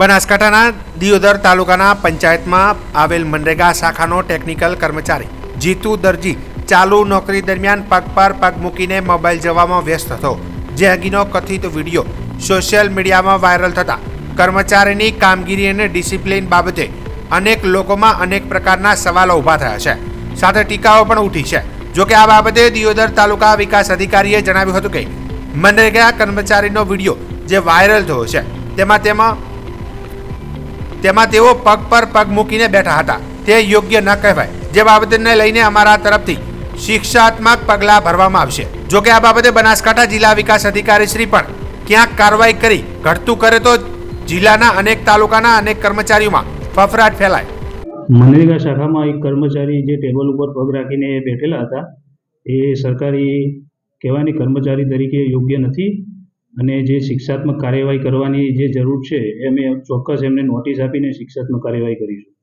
બનાસકાંઠાના દિયોદર તાલુકાના પંચાયતમાં આવેલ મનરેગા શાખાનો ટેકનિકલ કર્મચારી જીતુ દરજી ચાલુ નોકરી દરમિયાન પગ પર પગ મૂકીને મોબાઈલ જવામાં વ્યસ્ત હતો. જે અંગેનો કથિત વીડિયો સોશિયલ મીડિયામાં વાયરલ થતા કર્મચારીની કામગીરી અને ડિસિપ્લિન બાબતે અનેક લોકોમાં અનેક પ્રકારના સવાલો ઊભા થયા છે. સાથે ટીકાઓ પણ ઉઠી છે. જોકે આ બાબતે દિયોદર તાલુકા વિકાસ અધિકારીએ જણાવ્યું હતું કે મનરેગા કર્મચારીનો વીડિયો જે વાયરલ થયો છે, તેમાં તેમાં તેમાં તેઓ પગ પર પગ મૂકીને બેઠા હતા. તે યોગ્ય ન કહેવાય. જે બાબતને લઈને અમારા તરફથી શિક્ષાત્મક પગલાં ભરવામાં આવશે. જો કે આ બાબતે બનાસકાંઠા જિલ્લા વિકાસ અધિકારી શ્રી પણ ક્યાંક કાર્યવાહી કરી. ઘટતું કરે તો જિલ્લાના અનેક તાલુકાના અનેક કર્મચારીઓમાં ફફરાટ ફેલાય. મનરેગા શાખામાં એક કર્મચારી જે ટેબલ ઉપર પગ રાખીને બેઠેલા હતા, એ સરકારી કહેવાની કર્મચારી તરીકે યોગ્ય નથી. અને જે શિક્ષાત્મક કાર્યવાહી કરવાની જે જરૂર છે એ અમે ચોક્કસ એમને નોટિસ આપીને શિક્ષાત્મક કાર્યવાહી કરીશું.